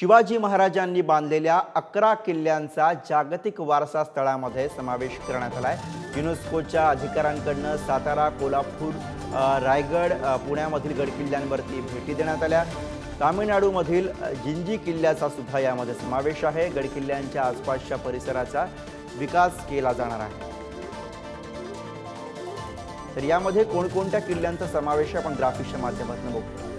शिवाजी महाराजांनी बांधलेल्या अकरा किल्ल्यांचा जागतिक वारसा स्थळामध्ये समावेश करण्यात आला आहे युनेस्कोच्या अधिकाऱ्यांकडनं सातारा कोल्हापूर रायगड पुण्यामधील गडकिल्ल्यांवरती भेटी देण्यात आल्या. तामिळनाडूमधील जिंजी किल्ल्याचा सुद्धा यामध्ये समावेश आहे. गडकिल्ल्यांच्या आसपासच्या परिसराचा विकास केला जाणार आहे. तर यामध्ये कोणकोणत्या किल्ल्यांचा समावेश आहे? आपण ग्राफिक्सच्या माध्यमातून बघतो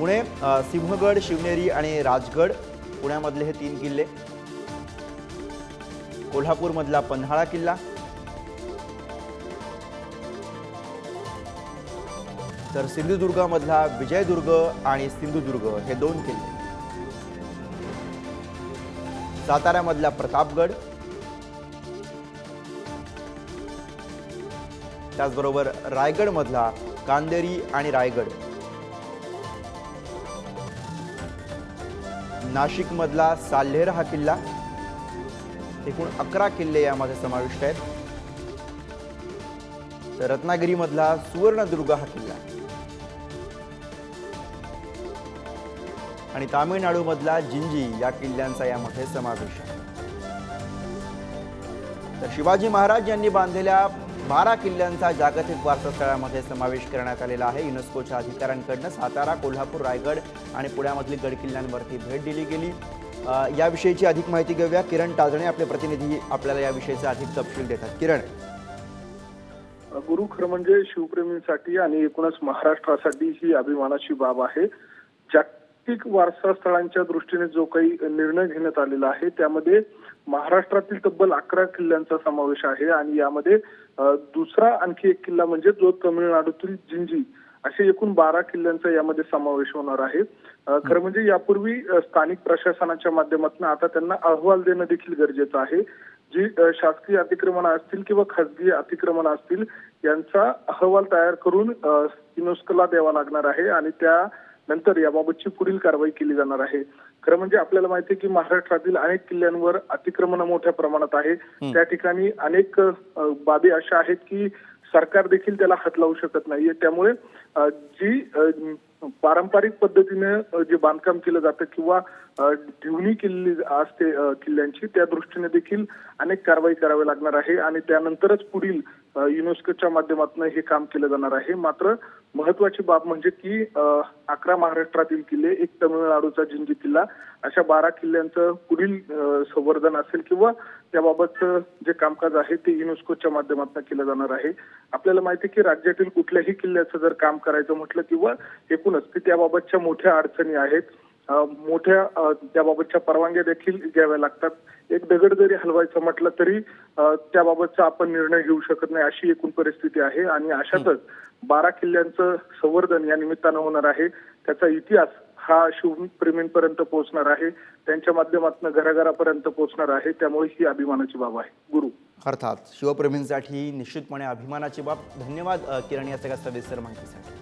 पुणे सिंहगड शिवनेरी आणि राजगड. पुण्यामधले हे तीन किल्ले. कोल्हापूरमधला पन्हाळा किल्ला. तर सिंधुदुर्गामधला विजयदुर्ग आणि सिंधुदुर्ग हे दोन किल्ले. साताऱ्यामधला प्रतापगड. त्याचबरोबर रायगडमधला कांदेरी आणि रायगड. नाशिकमधला साल्हेर हा किल्ला. एकूण अकरा किल्ले यामध्ये समाविष्ट आहेत. तर रत्नागिरीमधला सुवर्णदुर्ग हा किल्ला. आणि तामिळनाडूमधला जिंजी या किल्ल्यांचा यामध्ये समावेश आहे. तर शिवाजी महाराज यांनी बांधलेल्या बारा किल्ल्यांचा जागतिक वारसा स्थळामध्ये समावेश करण्यात आलेला आहे. युनेस्कोच्या अधिकाऱ्यांकडनं सातारा कोल्हापूर रायगड आणि पुण्यामधील गडकिल्ल्यांवरती भेट दिली गेली. याविषयीची अधिक माहिती घेऊया. किरण टाजणे आपले प्रतिनिधी आपल्याला याविषयीचा अधिक तपशील देतात. किरण. गुरु खरं म्हणजे शिवप्रेमींसाठी आणि एकूणच महाराष्ट्रासाठी ही अभिमानाची बाब आहे. जागतिक वारसा स्थळांच्या दृष्टीने जो काही निर्णय घेण्यात आलेला आहे त्यामध्ये महाराष्ट्रातील तब्बल अकरा किल्ल्यांचा समावेश आहे आणि यामध्ये दुसरा आणखी एक किल्ला म्हणजे जो तमिळनाडूतील जिंजी असे एकूण बारा किल्ल्यांचा यामध्ये समावेश होणार आहे. खरं म्हणजे यापूर्वी स्थानिक प्रशासनाच्या माध्यमातून आता त्यांना अहवाल देणं देखील गरजेचं आहे. जी शासकीय अतिक्रमण असतील किंवा खासगी अतिक्रमण असतील यांचा अहवाल तयार करून युनेस्कोला द्यावा लागणार आहे आणि त्यानंतर याबाबतची पुढील कारवाई केली जाणार आहे. खरं म्हणजे आपल्याला माहिती आहे की महाराष्ट्रातील अनेक किल्ल्यांवर अतिक्रमण मोठ्या प्रमाणात आहे. त्या ठिकाणी अनेक बाबी अशा आहेत की सरकार देखील त्याला हात लावू शकत नाहीये. त्यामुळे जी पारंपरिक पद्धतीने जे बांधकाम केलं जातं किंवा अ, किल्ली केलेली असते किल्ल्यांची त्या दृष्टीने देखील अनेक कारवाई करावी लागणार आहे आणि त्यानंतरच पुढील युनेस्कोच्या माध्यमातून हे काम केलं जाणार आहे. मात्र महत्वाची बाब म्हणजे की अकरा महाराष्ट्रातील किल्ले एक तमिळनाडूचा जिंजी किल्ला अशा बारा किल्ल्यांचं पुढील संवर्धन असेल किंवा त्याबाबतचं जे कामकाज आहे ते युनेस्कोच्या माध्यमातून केलं जाणार आहे. आपल्याला माहिती आहे की राज्यातील कुठल्याही किल्ल्याचं जर काम करायचं म्हटलं किंवा एकूणच की त्याबाबतच्या मोठ्या अडचणी आहेत. मोठ्या त्याबाबतच्या परवानग्या देखील घ्याव्या लागतात. एक दगड जरी हलवायचं म्हटलं तरी त्याबाबतचा आपण निर्णय घेऊ शकत नाही अशी एकूण परिस्थिती आहे. आणि अशातच बारा किल्ल्यांचं संवर्धन या निमित्तानं होणार आहे. त्याचा इतिहास हा शिवप्रेमींपर्यंत पोहोचणार आहे. त्यांच्या माध्यमातून घराघरापर्यंत पोहोचणार आहे. त्यामुळे ही अभिमानाची बाब आहे. गुरु. अर्थात शिवप्रेमींसाठी निश्चितपणे अभिमानाची बाब. धन्यवाद किरण या सगळ्या सविस्तर माहितीसाठी.